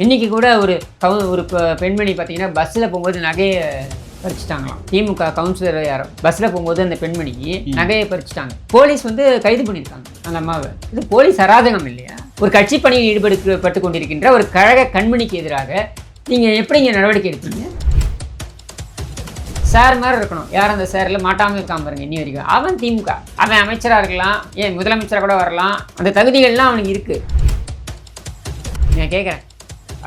இன்னைக்கு கூட ஒரு கவு ஒரு பெண்மணி பார்த்தீங்கன்னா பஸ்ஸில் போகும்போது நகையை பறிச்சுட்டாங்களாம் திமுக கவுன்சிலர் யாரோ. பஸ்ஸில் போகும்போது அந்த பெண்மணி நகையை பறிச்சுட்டாங்க. போலீஸ் வந்து கைது பண்ணியிருக்காங்க அந்த அம்மாவை. இது போலீஸ் அராஜகம் இல்லையா? ஒரு கட்சி பணியில் ஈடுபடுத்தப்பட்டு கொண்டிருக்கின்ற ஒரு கழக கண்மணிக்கு எதிராக நீங்கள் எப்படிங்க நடவடிக்கை எடுப்பீங்க? சார் மாதிரி இருக்கணும். யார் அந்த சாரில் மாட்டாமல் இருக்காம பாருங்க இன்னி வரைக்கும். அவன் திமுக. அவன் அமைச்சராக இருக்கலாம் ஏன் முதலமைச்சராக கூட வரலாம். அந்த தகுதிகள்லாம் அவனுக்கு இருக்கு. நான் கேட்குறேன்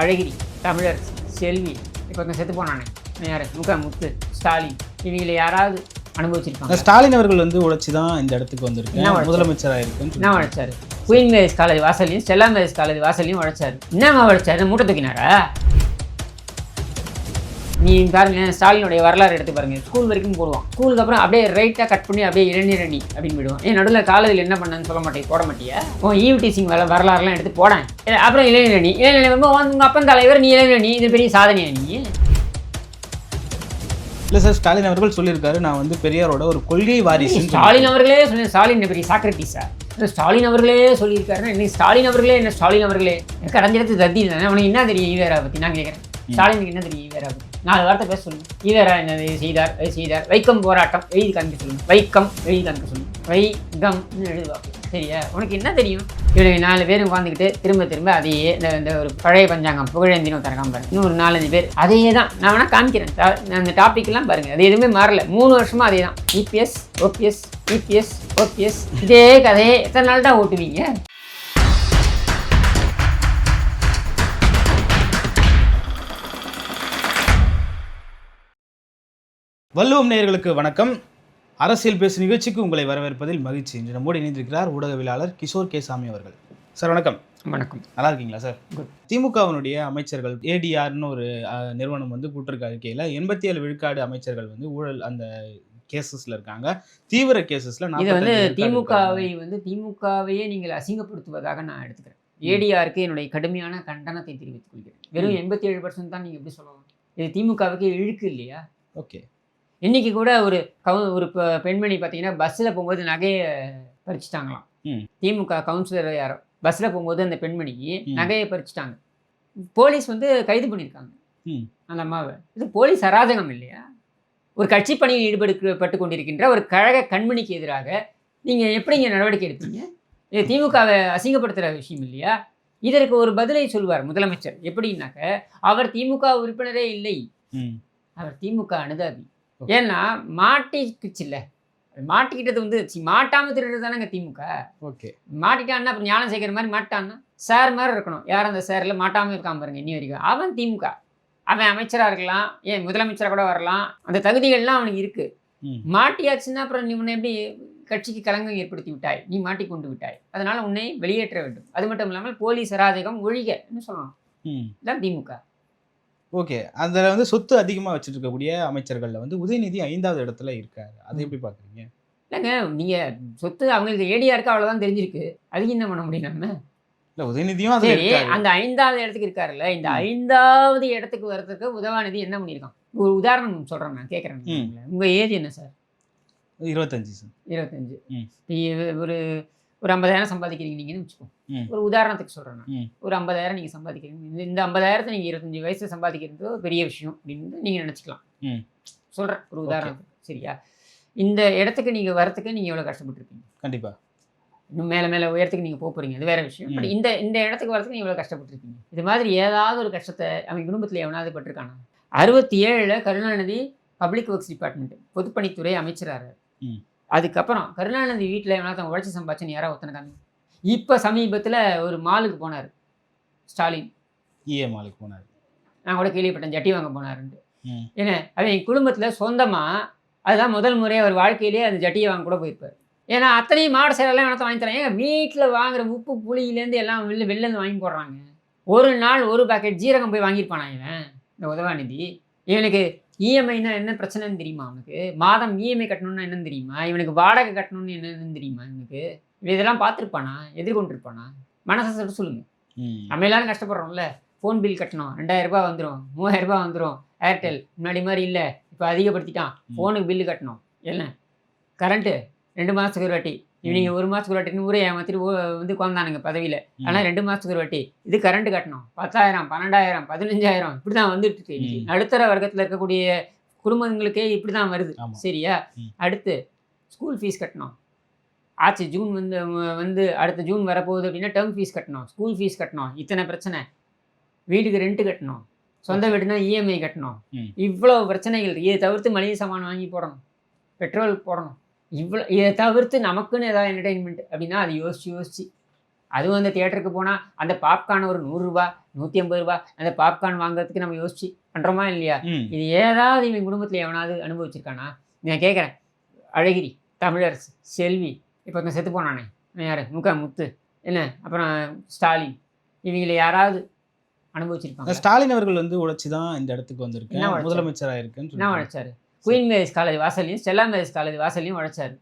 அழகிரி தமிழரசு செல்வி இப்போ கொஞ்சம் செத்து போனானே யார் முக முத்து ஸ்டாலின் இவங்களை யாராவது அனுபவிச்சிருப்பாங்க? ஸ்டாலின் அவர்கள் வந்து உழைச்சி தான் இந்த இடத்துக்கு உழைச்சாரு? முதலமைச்சராக இருக்குன்னு என்ன உழைச்சாரு? குயின் மேரேஜ் காலேஜ் வாசல்லையும் ஸ்டெல்லா மேரேஜ் காலேஜ் வாசல்லையும் உழைச்சாரு. என்னம்மா உழைச்சாரு? மூட்டை தூக்கினாரா? நீ பாருங்க ஸ்டாலினுடைய வரலாறு எடுத்து பாருங்க. ஸ்கூல் வரைக்கும் போடுவான். ஸ்கூலுக்கு அப்புறம் அப்படியே ரைட்டாக கட் பண்ணி அப்படியே இளநீர் அணி அப்படின்னு விடுவான் ஏன் நடுவில் காலேஜில் என்ன பண்ணான்னு சொல்ல மாட்டேன் போட மாட்டியா? உன் ஈவ் டீசிங் வேலை வரலாறுலாம் எடுத்து போடேன் அப்புறம் இளைஞர் அணி இளைஞர் வரும்போது உங்கள் அப்பன் தலைவர் நீ இளைஞர் அணி இது பெரிய சாதனையா நீ? இல்லை சார் ஸ்டாலின் அவர்கள் சொல்லியிருக்காரு நான் வந்து பெரியாரோட ஒரு கொள்கை வாரிசு ஸ்டாலின் அவர்களே சொல்லி ஸ்டாலின் பெரிய சாக்ரட்டிஸா ஸ்டாலின் அவர்களே சொல்லியிருக்காருன்னா இன்னைக்கு ஸ்டாலின் அவர்களே என்ன ஸ்டாலின் அவர்களே? எனக்கு அடைஞ்சிடத்து தத்தி இல்லை. உனக்கு என்ன தெரியும் ஈவேரா பற்றி நான் கேட்குறேன் ஸ்டாலினுக்கு என்ன தெரியும்? வேற நாலு வார்த்தை பேச சொல்லுங்க. ஈவேரா என்ன செய்தார் செய்தார். வைக்கம் போராட்டம். எழுதி காமிக்க சொல்லுங்க. வைக்கம் எழுதி காமிக்க சொல்லுங்க. வைகம் எழுதுவாங்க சரியா? உனக்கு என்ன தெரியும்? இவனுக்கு நாலு பேர் உட்காந்துக்கிட்டு திரும்ப திரும்ப அதையே இந்த இந்த ஒரு பழைய பஞ்சாங்கம் புகழேந்தினும் திறக்காம பாருங்க இன்னும் ஒரு நாலஞ்சு பேர். அதையே தான். நான் வேணா காமிக்கிறேன். அந்த டாபிக்லாம் பாருங்க. அது எதுவுமே மாறல. மூணு வருஷமா அதே தான். இபிஎஸ் ஓபிஎஸ் இபிஎஸ் ஓபிஎஸ் இதே கதையை எத்தனை நாள் தான் ஓட்டுவீங்க? வள்ளுவம் நேயர்களுக்கு வணக்கம். அரசியல் பேசு நிகழ்ச்சிக்கு உங்களை வரவேற்பதில் மகிழ்ச்சி. இன்று நம்மோடு இணைந்திருக்கிறார் ஊடகவியலாளர் கிஷோர் கே. சாமி அவர்கள். சார் வணக்கம். வணக்கம். நல்லா இருக்கீங்களா சார். திமுகவினுடைய அமைச்சர்கள் ஏடிஆர்னு ஒரு நிறுவனம் வந்து கூட்டிருக்க அறிக்கையில். எண்பத்தி ஏழு விழுக்காடு அமைச்சர்கள் வந்து ஊழல் அந்த கேசஸ்ல இருக்காங்க. தீவிர கேசஸ்ல இதை வந்து 45 விழுக்காடு திமுகவை. வந்து திமுகவையே நீங்கள் அசிங்கப்படுத்துவதாக நான் எடுத்துக்கிறேன். ஏடிஆருக்கு என்னுடைய கடுமையான கண்டனத்தை தெரிவித்துக் கொள்கிறேன். வெறும் எண்பத்தி ஏழு பர்சன்ட் தான் நீங்கள் எப்படி சொல்லலாம்? இது திமுகவுக்கு இழுக்கு இல்லையா? ஓகே. இன்னைக்கு கூட ஒரு கவு ஒரு பெண்மணி பார்த்தீங்கன்னா பஸ்ஸில் போகும்போது நகையை பறிச்சுட்டாங்களாம். ம். திமுக கவுன்சிலர் யாரோ பஸ்ஸில் போகும்போது அந்த பெண்மணி ம். நகையை பறிச்சுட்டாங்க. போலீஸ் வந்து கைது பண்ணியிருக்காங்க ம். அந்த அம்மாவை. இது போலீஸ் அராஜகம் இல்லையா? ஒரு கட்சி பணியில் ஈடுபடுத்தப்பட்டு கொண்டிருக்கின்ற ஒரு கழக கண்மணிக்கு எதிராக நீங்கள் எப்படிங்க நடவடிக்கை எடுப்பீங்க? இது திமுகவை அசிங்கப்படுத்துகிற விஷயம் இல்லையா? இதற்கு ஒரு பதிலை சொல்வார் முதலமைச்சர். எப்படின்னாக்க அவர் திமுக உறுப்பினரே இல்லை. அவர் திமுக அனுதாபி. ஏன்னா மாட்டிக்குச்சுல்ல. மாட்டிக்கிட்டது வந்து சி, மாட்டாம திருடுறது தானேங்க திமுக. ஓகே. மாட்டிட்டான்னா அப்புறம் ஞானம் சேர்க்கிற மாதிரி மாட்டான்னா சார் மாதிரி இருக்கணும். யார் அந்த சாரில் மாட்டாம இருக்காம பாருங்க இன்னி வரைக்கும். அவன் திமுக. அவன் அமைச்சராக இருக்கலாம் ஏன் முதலமைச்சராக கூட வரலாம். அந்த தகுதிகள்லாம் அவனுக்கு இருக்கு. ம். மாட்டியாச்சுன்னா அப்புறம் நீ உன்னை எப்படி கட்சிக்கு களங்கம் ஏற்படுத்தி விட்டாய்? நீ மாட்டிக்கொண்டு விட்டாய். அதனால உன்னை வெளியேற்ற வேண்டும். அது மட்டும் இல்லாமல் போலீஸ் அராஜகம் ஒழிக என்ன சொல்லணும் இதான் திமுக. ஓகே. அதில் வந்து சொத்து அதிகமாக வச்சுட்டு இருக்கக்கூடிய அமைச்சர்களில் வந்து உதயநிதி ஐந்தாவது இடத்துல இருக்காரு. அதை எப்படி பார்க்குறீங்க இல்லைங்க நீங்கள் சொத்து அவங்களுக்கு ஏடிஆருக்கு அவ்வளோதான் தெரிஞ்சிருக்கு. அதுக்கு என்ன பண்ண முடியும் நம்ம? இல்லை உதயநிதியும் இருக்காரு. அந்த ஐந்தாவது இடத்துக்கு இருக்காருல்ல இந்த. ஐந்தாவது இடத்துக்கு வர்றதுக்கு உதவாநிதி என்ன பண்ணியிருக்கான்? ஒரு உதாரணம் சொல்கிறேன் நான் கேட்குறேன். உங்கள். ஏஜ் என்ன சார்? இருபத்தஞ்சு சார். இருபத்தஞ்சு. ஒரு ஒரு ஐம்பதாயிரம் சம்பாதிக்கிறீங்க நீங்கன்னு வச்சுக்கோ. ம். ஒரு உதாரணத்துக்கு சொல்கிறேன் நான். ஒரு ஐம்பதாயிரம் நீங்கள் சம்பாதிக்கிறீங்க. இந்த- ஐம்பதாயிரத்தை நீங்கள் இருபத்தஞ்சி வயசு சம்பாதிக்கிறது பெரிய விஷயம் அப்படின்னு நீங்கள் நினச்சிக்கலாம். சொல்கிறேன் ஒரு உதாரணத்துக்கு சரியா? இந்த இடத்துக்கு நீங்கள் வரத்துக்கு நீங்கள் எவ்வளோ கஷ்டப்பட்டிருப்பீங்க? கண்டிப்பா. இன்னும் மேலே மேலே உயரத்துக்கு நீங்கள் போக போகிறீங்க அது வேற விஷயம். பட். இந்த இந்த இடத்துக்கு வரதுக்கு நீங்கள் இவ்வளோ கஷ்டப்பட்டிருக்கீங்க இது மாதிரி ஏதாவது ஒரு கஷ்டத்தை அவன் குடும்பத்தில் எவனாவது பட்டிருக்கானா? அறுபத்தி ஏழில் கருணாநிதி பப்ளிக் ஒர்க்ஸ் டிபார்ட்மெண்ட் பொதுப்பணித்துறை அமைச்சராரு ம். அதுக்கப்புறம் கருணாநிதி வீட்டில் எவனாவது உழைச்சி சம்பாதிச்சுன்னு யாராவது ஒருத்தனை காமி இப்போ சமீபத்தில் ஒரு மாலுக்கு போனார் ஸ்டாலின். இஏ மாலுக்கு போனார்? நான் கூட கேள்விப்பட்டேன் ஜட்டி வாங்க போனாருன்ட்டு. ஏன்னா அவன் என் குடும்பத்தில் சொந்தமாக அதுதான் முதல் முறையாக அவர் வாழ்க்கையிலேயே அந்த ஜட்டியை வாங்க கூட போயிருப்பார். ஏன்னா அத்தனையும் மாடு சேரெல்லாம் வேணாத்த வாங்கி தரேன். ஏங்க வீட்டில் வாங்குற உப்பு புளியிலேருந்து எல்லாம் வெளில வெளிலேருந்து வாங்கி போடுறாங்க. ஒரு நாள் ஒரு பாக்கெட் ஜீரகம் போய் வாங்கியிருப்பானா இவன்? இந்த உதவாநிதி. இவனுக்கு இஎம்ஐனா என்ன பிரச்சனைன்னு தெரியுமா அவனுக்கு? மாதம் இஎம்ஐ கட்டணும்னா என்னன்னு தெரியுமா? இவனுக்கு வாடகை கட்டணும்னு என்னன்னு தெரியுமா இவனுக்கு? இவன் இதெல்லாம் பார்த்துருப்பானா? எதிர்கொண்டிருப்பானா? மனசை சொல்லிட்டு சொல்லுங்க. நம்ம எல்லாரும் கஷ்டப்படுறோம்ல. ஃபோன் பில் கட்டணும். ரெண்டாயிரம் ரூபாய் வந்துடும் மூவாயிரம் ரூபாய் வந்துடும் ஏர்டெல் முன்னாடி மாதிரி இல்லை. இப்போ அதிகப்படுத்திட்டான். ஃபோனுக்கு பில்லு கட்டணும். என்ன? கரண்ட்டு ரெண்டு மாதத்துக்கு ஒரு வாட்டி. இவங்க ஒரு மாதத்துக்கு ஒரு வாட்டி ஊரே ஏமாத்திட்டு வந்து உட்காந்தானுங்க பதவியில். ஆனால் ரெண்டு மாதத்துக்கு ஒரு வாட்டி இது கரண்ட் கட்டணும். பத்தாயிரம் பன்னெண்டாயிரம் பதினஞ்சாயிரம் இப்படி தான் வந்துட்டு. நடுத்தர வர்க்கத்தில் இருக்கக்கூடிய குடும்பங்களுக்கே இப்படி தான் வருது. சரியா. அடுத்து ஸ்கூல் ஃபீஸ் கட்டணும். ஆச்சு ஜூன் வந்து வந்து அடுத்த ஜூன் வரப்போகுது அப்படின்னா டேர்ம் ஃபீஸ் கட்டணும். ஸ்கூல் ஃபீஸ் கட்டணும். இத்தனை பிரச்சனை. வீட்டுக்கு ரெண்ட் கட்டணும். சொந்த வீடுனா இஎம்ஐ கட்டணும். ம். இவ்வளோ பிரச்சனைகள். இதை தவிர்த்து மளிகை சாமான் வாங்கி போடணும். பெட்ரோல் போடணும். இவ்வளோ இதை தவிர்த்து நமக்குன்னு ஏதாவது என்டர்டெயின்மெண்ட் அப்படின்னா அது யோசிச்சு யோசிச்சு. அதுவும் அந்த தியேட்டருக்கு போனால் அந்த பாப்கார்ன் ஒரு நூறுரூபா நூற்றி ஐம்பது ரூபா அந்த பாப்கார்ன் வாங்குறதுக்கு நம்ம யோசிச்சு பண்ணுறோமா இல்லையா? இது ஏதாவது இவன் குடும்பத்தில் எவனாவது அனுபவிச்சிருக்கானா? நான் கேட்குறேன் அழகிரி தமிழரசு செல்வி இப்போ இந்த செத்து போனானே. யார்? முக முத்து. என்ன? அப்புறம் ஸ்டாலின். இவங்களை யாராவது அனுபவிச்சிருப்பாங்க ஸ்டாலின் அவர்கள் வந்து உழைச்சி தான் இந்த இடத்துக்கு உழைச்சாரு? முதலமைச்சராக இருக்குன்னு என்ன உழைச்சாரு? குயின் மேரிஸ் காலேஜ் வாசல்லையும் ஸ்டெல்லா மேரிஸ் காலேஜ் வாசல்லையும் உழைச்சாரு.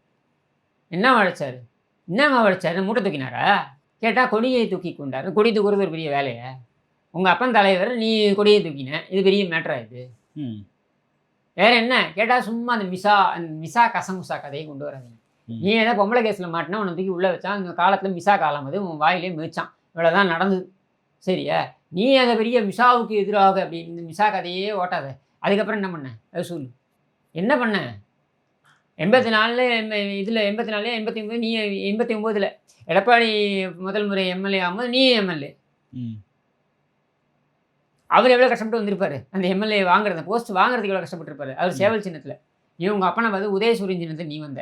என்ன உழைச்சாரு? என்னம்மா உழைச்சாரு? மூட்டை தூக்கினாரா? கேட்டால் கொடியை தூக்கி கொண்டாரு. கொடி தூக்குறது ஒரு பெரிய வேலையா? உங்கள் அப்பன் தலைவர் நீ கொடியை தூக்கின. இது பெரிய மேட்டரா இது. ம். வேற என்ன? கேட்டால் சும்மா அந்த மிசா அந்த மிசா கசமுசா கதையை கொண்டு வராதீங்க. நீ ஏதோ பொம்பளை கேஸில் மாட்டினா உன்னை தூக்கி உள்ளே வச்சான். அந்த காலத்தில் மிசா காலம் அது. உன் வாயிலே மிதிச்சான். இவ்வளோதான் நடந்தது. சரியா? நீ அந்த பெரிய மிசாவுக்கு எதிராக அப்படி இந்த மிசா கதையே ஓட்டாத. அதுக்கப்புறம் என்ன பண்ண? அது சொல்லு. என்ன பண்ண? எண்பத்தி நாலில் இதில் எண்பத்தி நாலு எண்பத்தி ஒம்பது நீ எண்பத்தி ஒம்போதில் எடப்பாடி முதல் முறை எம்எல்ஏ ஆகும்போது நீ எம்எல்ஏ. ம். அவர் எவ்வளோ கஷ்டப்பட்டு வந்திருப்பாரு? அந்த எம்எல்ஏ வாங்குறது போஸ்ட் வாங்குறதுக்கு எவ்வளோ கஷ்டப்பட்டிருப்பாரு? அவர் சேவல் சின்னத்தில். நீ உங்கள் அப்பனை பார்த்து உதயசூரியன் சின்னத்தில் நீ வந்த.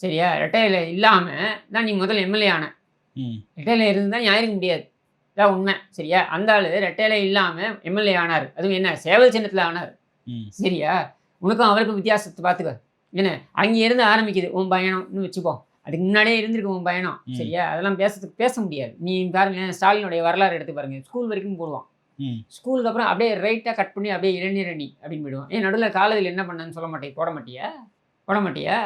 சரியா? ரெட்டையில் இல்லாமல் தான் நீ முதல்ல எம்எல்ஏ ஆன. ரெட்டையில் இருந்து தான் ஞாயிறுக்க முடியாது. இதான் உண்மை. சரியா? அந்த ஆள் ரெட்டையில் இல்லாமல் எம்எல்ஏ ஆனார். அதுவும் என்ன? சேவல் சின்னத்தில் ஆனார். சரியா? உனக்கும் அவருக்கும் வித்தியாசத்தை பார்த்துக்க. என்ன? அங்கே இருந்து ஆரம்பிக்குது. உன் பயணம்னு வச்சுப்போம் அதுக்கு முன்னாடியே இருந்திருக்கு உன் பயணம். சரியா? அதெல்லாம் பேசுறதுக்கு பேச முடியாது. நீ பாருங்க ஸ்டாலினுடைய வரலாறு எடுத்து பாருங்க. ஸ்கூல் வரைக்கும் போடுவான். ஸ்கூலுக்கு அப்புறம் அப்படியே ரைட்டாக கட் பண்ணி அப்படியே இளைஞர் அணி அப்படின்னு போயிடுவான். ஏன் நடுவில் காலேஜில் என்ன பண்ணேன்னு சொல்ல மாட்டேன். போட மாட்டியா? போட மாட்டியா?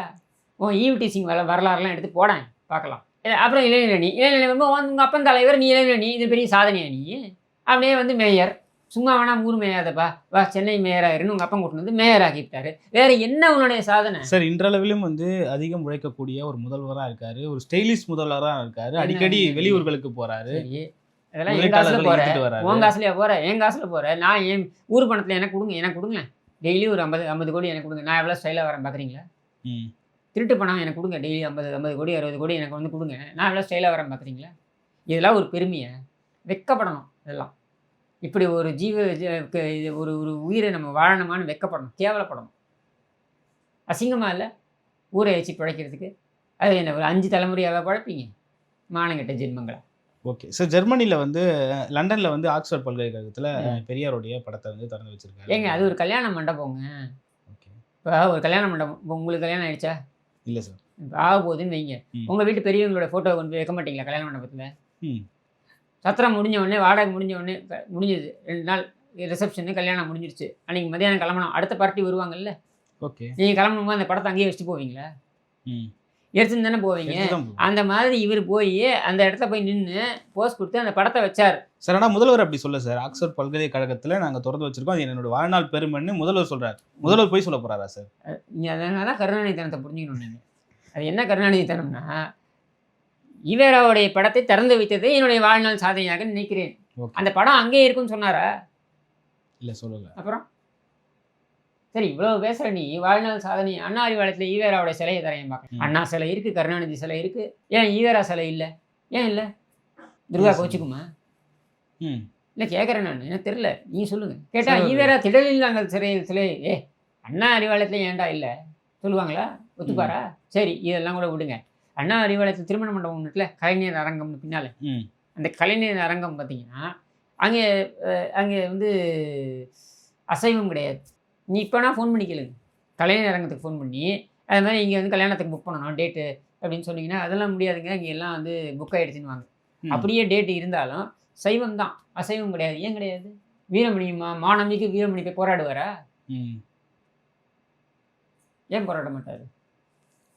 உன் ஈவ் டீச்சிங் வர வரலாறுலாம் எடுத்து போடேன் பார்க்கலாம். அப்புறம் இளைஞர் அணி இளைஞர் அணி வரும்போது உங்கள் அப்பன் தலைவர் நீ இளைஞர் அணி இது பெரிய சாதனையா நீ? அப்படியே வந்து மேயர். சும்மா வேணா ஊர் மேயாதப்பா. வா சென்னை மேயராக இருன்னு உங்கள் அப்பன் கூட்டிட்டு வந்து மேயர் ஆக்கிட்டாரு வேற என்ன உன்னுடைய சாதனை? சார் இன்றளவிலும் வந்து அதிகம் உழைக்கக்கூடிய ஒரு முதல்வராக இருக்காரு. ஒரு ஸ்டைலிஷ் முதல்வராக இருக்காரு. அடிக்கடி? வெளியூர்களுக்கு போறாரு. அதெல்லாம் என் காசுல முதலீட்டாளர்களை போற இழுத்துட்டு வராரு. உன் காசுலயா போற? என் காசுல போற? நான் என் ஊர் பணத்தில் எனக்கு கொடுங்க எனக்கு கொடுங்க டெய்லி ஒரு ஐம்பது ஐம்பது கோடி எனக்கு கொடுங்க. நான் எவ்வளோ ஸ்டைலாக வரேன் பார்க்குறீங்களா திருட்டு பணம் எனக்கு கொடுங்க. டெய்லி ஐம்பது ஐம்பது கோடி அறுபது கோடி எனக்கு வந்து கொடுங்க. நான் எவ்வளோ ஸ்டைலாக வரேன் பார்க்குறீங்களா இதெல்லாம் ஒரு பெருமையை? வெக்கப்படணும் இதெல்லாம். இப்படி ஒரு ஜீவ ஒரு ஒரு உயிரை நம்ம வாழணுமான்னு வெக்கப்படணும் கேவலப்படணும். அசிங்கமாக இல்லை? ஊரை வச்சு பிழைக்கிறதுக்கு? அது என்ன ஒரு அஞ்சு தலைமுறையாக பழப்பீங்க? மானங்கெட்ட ஜென்மங்களா? ஓகே. சார் ஜெர்மனில வந்து லண்டன்ல வந்து ஆக்ஸ்போர்ட் பல்கலைக்கழகத்துல. பெரியாருடைய படத்தை வந்து திறந்து வச்சிருக்காரு. ஏங்க அது ஒரு கல்யாண மண்டபங்க. ஓகே. இப்போ ஒரு கல்யாண மண்டபம். இப்போ உங்களுக்கு கல்யாணம் ஆயிடுச்சா? இல்ல சார். ஆக போகுதுன்னு வைங்க. உங்கள் வீட்டு பெரியவங்களோட ஃபோட்டோ கொண்டு வைக்க மாட்டீங்களா கல்யாண மண்டபத்தில்? ம். சத்திரம் முடிஞ்ச உடனே வாடகை முடிஞ்ச உடனே முடிஞ்சது. ரெண்டு நாள் ரிசப்ஷனு கல்யாணம் முடிஞ்சிருச்சு. அன்றைக்கி மதியானம் கிளம்பணும். அடுத்த பார்ட்டி வருவாங்கல்ல? ஓகே. நீங்கள் கிளம்பும்போது அந்த படத்தை அங்கேயே வச்சுட்டு போவீங்களா? ம். எடுத்துன்னு தானே போவீங்க. அந்த மாதிரி இவர் போய் அந்த இடத்துல போய் நின்று போஸ் கொடுத்து அந்த படத்தை வச்சார். சார் ஆனா முதல்வர் அப்படி சொல்ல சார். ஆக்ஸ்போர்ட் பல்கலைக்கழகத்துல நாங்க திறந்து வச்சிருக்கோம். அது என்னோட வாழ்நாள் பெருமைன்னு முதல்வர் சொல்றாரு. முதல்வர் போய் சொல்ல போறாரா சார்? நீங்கள் அதனால தான் கருணாநிதித்தனத்தை புரிஞ்சுக்கணும் நீங்கள் அது என்ன கருணாநிதித்தனம்னா ஈவேராவுடைய படத்தை திறந்து வைத்ததே என்னுடைய வாழ்நாள் சாதனையாக நினைக்கிறேன். அந்த படம் அங்கேயே இருக்குன்னு சொன்னாரா? இல்ல சொல்லல. அப்புறம்? சரி இவ்வளவு பேசுற நீ வாழ்நாள் சாதனை அண்ணா அறிவாலயத்தில் ஈவேராவோட சிலையை தரையும் பார்க்க. அண்ணா சிலை இருக்கு கருணாநிதி சிலை இருக்கு. ஏன் ஈவேரா சிலை இல்லை? ஏன் இல்லை? துர்கா. கோச்சுக்குமா ம். இல்லை கேட்குறேன் நான். எனக்கு தெரியல. நீ சொல்லுங்க. கேட்டா சரி. ஈவேரா திடலில் நாங்கள் சிறையில் சிலை. ஏ அண்ணா அறிவாலயத்தில் ஏன்டா இல்லை? சொல்லுவாங்களா? ஒத்துப்பாரா? சரி இதெல்லாம் கூட விடுங்க. அண்ணா அறிவாலயத்தில் திருமண மண்டபம் ஒன்று இருக்குல்ல கலைஞர் அரங்கம்னு பின்னால. அந்த கலைஞர் அரங்கம் பார்த்தீங்கன்னா அங்கே அங்கே வந்து அசைவம் கிடையாது. நீ இப்போனா ஃபோன் பண்ணி கேளுங்க. கலைஞர் அரங்கத்துக்கு ஃபோன் பண்ணி அது மாதிரி இங்கே வந்து கல்யாணத்துக்கு புக் பண்ணணும் டேட்டு அப்படின்னு சொன்னீங்கன்னா அதெல்லாம் முடியாதுங்க. இங்கே எல்லாம் வந்து புக் ஆகிடுச்சின்னு வாங்க. அப்படியே டேட்டு இருந்தாலும் சைவம் தான். அசைவம் கிடையாது. ஏன் கிடையாது? வீரமணி மா மானமிக்கு வீரமணி போய் போராடுவாரா ஏன் போராட மாட்டாரு?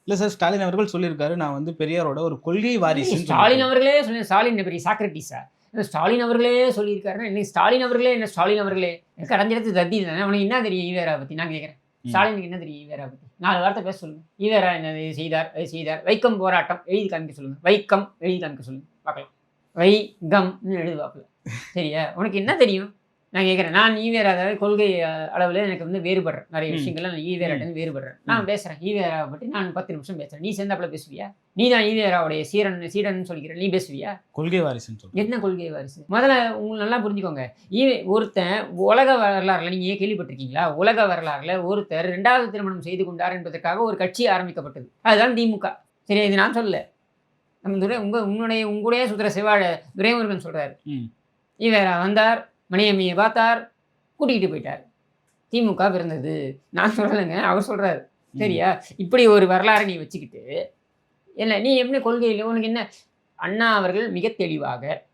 இல்ல சார் ஸ்டாலின் அவர்கள் சொல்லியிருக்காரு நான் வந்து பெரியாரோட ஒரு கொள்கை வாரிசு ஸ்டாலின் அவர்களே சொல்லி ஸ்டாலின் பெரிய சாக்ரட்டிஸா ஸ்டாலின் அவர்களே சொல்லியிருக்காருன்னா இன்னைக்கு ஸ்டாலின் அவர்களே என்ன ஸ்டாலின் அவர்களே? எனக்கு அடைஞ்சிடத்து தத்தி தானே உனக்கு என்ன தெரியும் ஈவேரா பற்றி நான் கேட்குறேன் ஸ்டாலினுக்கு என்ன தெரியும் ஈவேரா பத்தி? நாலு வார்த்தை பேச சொல்லுங்க. ஈவேரா என்ன இது செய்தார் செய்தார். வைக்கம் போராட்டம் எழுதி காமிக்க சொல்லுங்க. வைக்கம் எழுதி காமிக்க சொல்லுங்க. பார்க்கலாம். வைகம்னு எழுதுவாப்புல சரியா? உனக்கு என்ன தெரியும்? நான் கேட்குறேன் நான் ஈவேரா அதாவது கொள்கை அளவில் எனக்கு வந்து வேறுபடுறேன். நிறைய. விஷயங்கள்ல நான் ஈவேராட்டு வேறுபடுறேன். நான் பேசுறேன். ஈவேராவை பற்றி நான் பத்து நிமிஷம் பேசுறேன். நீ சேர்ந்தாப்புல பேசுவியா? நீ தான் ஈவேராவுடைய சீரன் சீடன் சொல்லிக்கிற. நீ பேசுவியா? கொள்கை வாரிசுன்னு சொல்றேன். என்ன கொள்கை வாரிசு? முதல்ல உங்களுக்கு நல்லா புரிஞ்சுக்கோங்க. ஈவே ஒருத்தன் உலக வரலாறுல நீங்க கேள்விப்பட்டிருக்கீங்களா? உலக வரலாறுல ஒருத்தர் ரெண்டாவது திருமணம் செய்து கொண்டார் என்பதற்காக ஒரு கட்சி ஆரம்பிக்கப்பட்டது. அதுதான் திமுக. சரி இது நான் சொல்லல. நம்ம துரை உங்க உன்னுடைய உங்களுடைய சுந்தர சிவாழ துரைமுருகன் சொல்றாரு. ம். ஈவேரா வந்தார். மணியம்மையை பார்த்தார் கூட்டிகிட்டு போயிட்டார். திமுக பிறந்தது நான் சொல்லலைங்க அவர் சொல்றாரு. சரியா? இப்படி ஒரு வரலாறை நீ வச்சுக்கிட்டு இல்லை நீ எப்படி கொள்கையில் உனக்கு என்ன? அண்ணா அவர்கள் மிக தெளிவாக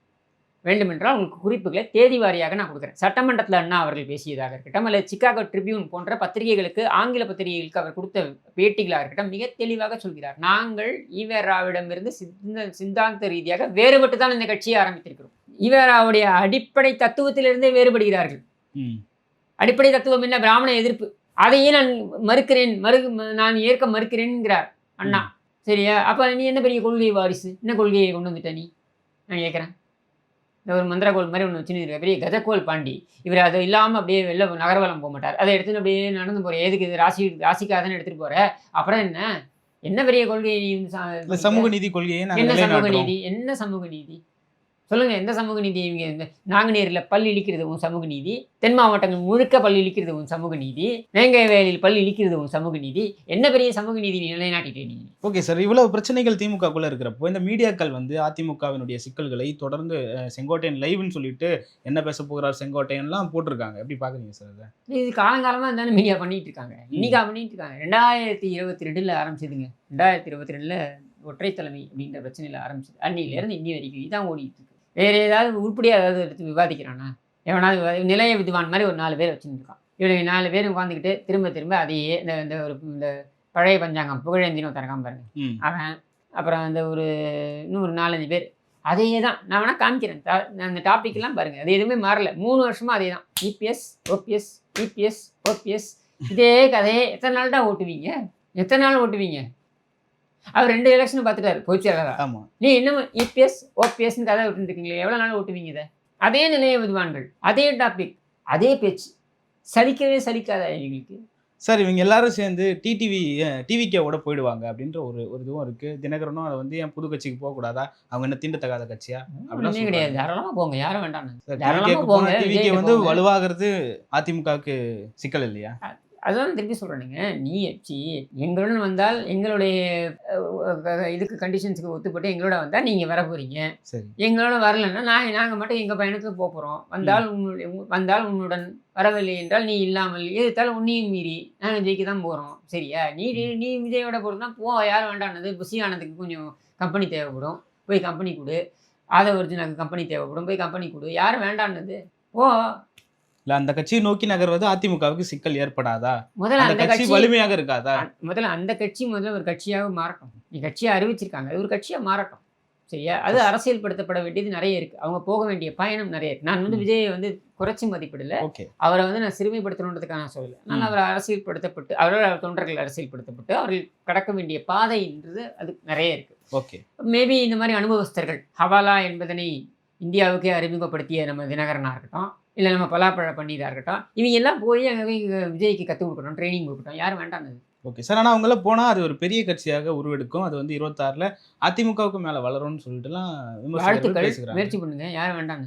வேண்டுமென்றால் உங்களுக்கு குறிப்புகளை தேதி வாரியாக நான் கொடுக்குறேன். சட்டமன்றத்தில் அண்ணா அவர்கள் பேசியதாக இருக்கட்டும் அல்லது சிக்காகோ ட்ரிபியூன் போன்ற பத்திரிகைகளுக்கு ஆங்கில பத்திரிகைகளுக்கு அவர் கொடுத்த பேட்டிகளாக இருக்கட்டும் மிக தெளிவாக சொல்கிறார். நாங்கள் ஈவேராவிடமிருந்து சிந்த சிந்தாந்த ரீதியாக வேறுபட்டு தான் இந்த கட்சியை ஆரம்பித்திருக்கிறோம். ஈவேராவுடைய அடிப்படை தத்துவத்திலிருந்தே வேறுபடுகிறார்கள். அடிப்படை தத்துவம் என்ன? பிராமண எதிர்ப்பு. அதையே நான் மறுக்கிறேன் மறு நான் ஏற்க மறுக்கிறேன்ங்கிறார் அண்ணா. சரியா? அப்ப நீ என்ன பெரிய கொள்கை வாரிசு? என்ன கொள்கையை கொண்டு வந்துட்ட நீ? நான் கேட்குறேன் இந்த ஒரு மந்திரக்கோள் மாதிரி ஒன்று வச்சுன்னு இருக்க பெரிய கஜக்கோல் பாண்டி. இவர் அது இல்லாமல் அப்படியே வெளில நகர்வலம் போக மாட்டார். அதை எடுத்துன்னு அப்படியே நடந்து போற எதுக்கு இது ராசி ராசிக்காதன்னு எடுத்துட்டு போற? அப்புறம் என்ன? என்ன பெரிய கொள்கை சமூக நீதி கொள்கையை என்ன சமூக நீதி? என்ன சமூக நீதி? சொல்லுங்க எந்த சமூக நீதி? நாங்குநேரில் பல் இழிக்கிறது உன் சமூக நீதி. தென் மாவட்டங்கள் முழுக்க பல் இழிக்கிறது உன் சமூக நீதி. வேங்கை வேலில் பல் இழிக்கிறது உன் சமூக நீதி. என்ன பெரிய சமூக நீதி நீ நிலைநாட்டிட்டே நீ? Okay sir. இவ்வளவு பிரச்சனைகள் திமுகக்குள்ள இருக்கிறப்போ இந்த மீடியாக்கள் வந்து அதிமுகவினுடைய சிக்கல்களை தொடர்ந்து செங்கோட்டையன் லைவ்னு சொல்லிட்டு என்ன பேச போகிறார் செங்கோட்டையன்லாம் போட்டிருக்காங்க. எப்படி பாக்குறீங்க சார் அதை? இது காலங்காலமாக இருந்தாலும் மீடியா பண்ணிட்டு இருக்காங்க. இன்னைக்கா பண்ணிட்டு இருக்காங்க. ரெண்டாயிரத்தி இருபத்தி ரெண்டில் ஆரம்பிச்சதுங்க. ரெண்டாயிரத்தி இருபத்தி ரெண்டில் ஒற்றை தலைமை அப்படின்ற பிரச்சனையில் ஆரம்பிச்சது. அன்னிலேருந்து இன்னி வரைக்கும் இதான் ஓடிட்டு இருக்கு. வேற ஏதாவது உருப்படியாக ஏதாவது எடுத்து விவாதிக்கிறானா? எவனாவது நிலைய வித்வான் மாதிரி ஒரு நாலு பேர் வச்சுட்டு இருக்கான் இவனுக்கு நாலு பேர் உட்காந்துக்கிட்டு திரும்ப திரும்ப அதையே இந்த இந்த ஒரு இந்த பழைய பஞ்சாங்கம் புகழேந்தின்னு ஒருத்தன் பாருங்க. அவன் அப்புறம் அந்த ஒரு இன்னும் ஒரு நாலஞ்சு பேர். அதே தான் நான் வேணால் காமிக்கிறேன். அந்த டாபிக்லாம் பாருங்கள் அது எதுவுமே மாறல. மூணு வருஷமாக அதே தான். இபிஎஸ் ஓபிஎஸ் இபிஎஸ் ஓபிஎஸ் இதே கதையே எத்தனை நாள் தான் ஓட்டுவீங்க? எத்தனை நாள் ஓட்டுவீங்க? அவர் ரெண்டு எலெக்ஷன் பார்த்துட்டாரு பொதுச்செயலாளரா ஆமா. நீ இன்னும் இபிஎஸ் ஓபிஎஸ்னு கதை விட்டுட்டு இருக்கீங்களே எவ்வளோ நாள் ஓட்டுவீங்க இதை? அதே நிலைய விதுவான்கள் அதே டாபிக் அதே பேச்சு. சலிக்கவே சலிக்காத எங்களுக்கு சார் இவங்க எல்லாரும் சேர்ந்து டிடிவி டிவிகேவோட போயிடுவாங்க அப்படின்ற ஒரு ஒரு இதுவும் இருக்கு. தினகரனும் அதை வந்து என் புது கட்சிக்கு போக கூடாதா? அவங்க என்ன தீண்டத்தகாத கட்சியா? அப்படிலாம் ஒன்றுமே கிடையாது. தாராளமாக போங்க யாரும் வேண்டாம். தாராளமா விஜய்க்கு வந்து. வலுவாகிறது அதிமுகவுக்கு சிக்கல் இல்லையா? அதுதான் திருப்பி சொல்கிறேனுங்க நீ சி எங்களுடன் வந்தால் எங்களுடைய இதுக்கு கண்டிஷன்ஸுக்கு ஒத்துப்பட்டு எங்களோட வந்தால் நீங்கள் வர போகிறீங்க சரி. எங்களோட வரலைன்னா நான் நாங்கள் மட்டும் எங்கள் பயணத்துக்கு போக போகிறோம் வந்தால் உன்னுடைய உன்- வந்தால் உன்னுடன் வரவில்லை என்றால் நீ இல்லாமல் எதிர்த்தால் உன்னையும் மீறி நாங்கள் ஜெயிக்க தான் போகிறோம் சரியா? நீ நீ- விஜயோட போகிறதுனா போ யாரும் வேண்டானது புசி ஆனதுக்கு கொஞ்சம் கம்பெனி தேவைப்படும். போய் கம்பெனி கொடு. ஆதவ ஒரிஜினலுக்கு கம்பெனி தேவைப்படும். போய் கம்பெனி கொடு. யாரும் வேண்டானது ஓ இல்ல அந்த கட்சியை நோக்கி நகர்வது அதிமுகவுக்கு சிக்கல் ஏற்படாதா? முதல்ல அந்த கட்சி வலிமையாக இருக்காதா? முதல்ல அந்த கட்சி முதல்ல ஒரு கட்சியாக மாறட்டும். நீ கட்சியை அறிவிச்சிருக்காங்க ஒரு கட்சியாக மாறட்டும். சரியா? அது அரசியல்படுத்தப்பட வேண்டியது நிறைய இருக்கு. அவங்க போக வேண்டிய பயணம் நிறைய இருக்கு. நான் வந்து. விஜயை வந்து குறைச்சி மதிப்பிடல. அவரை வந்து நான் சிறுமைப்படுத்தணுன்றதுக்காக நான் சொல்லல. நான். அவர் அரசியல்படுத்தப்பட்டு அவரோட தொண்டர்கள் அரசியல்படுத்தப்பட்டு அவர்கள் கடக்க வேண்டிய பாதைன்றது அது நிறைய இருக்கு. ஓகே. மேபி இந்த மாதிரி அனுபவஸ்தர்கள் ஹவாலா என்பதனை இந்தியாவுக்கே அறிமுகப்படுத்திய நம்ம தினகரனாக இருக்கட்டும் இல்லை நம்ம பலாப்பழ பன்னீராக இருக்கட்டும். இவங்க எல்லாம் போய் அங்கே விஜய்க்கு கற்றுக் கொடுக்கணும் ட்ரைனிங் கொடுக்கட்டும். யாரும் வேண்டாம் ஓகே சார் ஆனால் அவங்களாம் போனால் அது ஒரு பெரிய கட்சியாக உருவெடுக்கும். அது வந்து இருபத்தாறில் அதிமுகவுக்கு மேலே வளரும்னு சொல்லிட்டுலாம் வாழ்த்துக்கள். முயற்சி பண்ணுங்க. யாரும் வேண்டாம்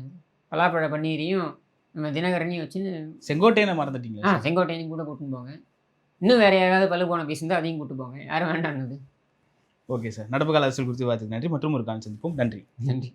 பலாப்பழ பன்னீரையும் நம்ம தினகரனையும் வச்சு செங்கோட்டையனை ஆ மறந்துட்டீங்களா செங்கோட்டையனையும் கூட கூட்டின்னு போங்க. இன்னும் வேற யாராவது பல்லு போன பேசியிருந்தா அதையும் கூட்டு போங்க. யாரும் வேண்டாம் ஓகே சார் நடப்பு கால அரசியல் குறித்து பார்த்துக்கு நன்றி. மற்றும் ஒரு காலம் சந்திப்போம். நன்றி. நன்றி.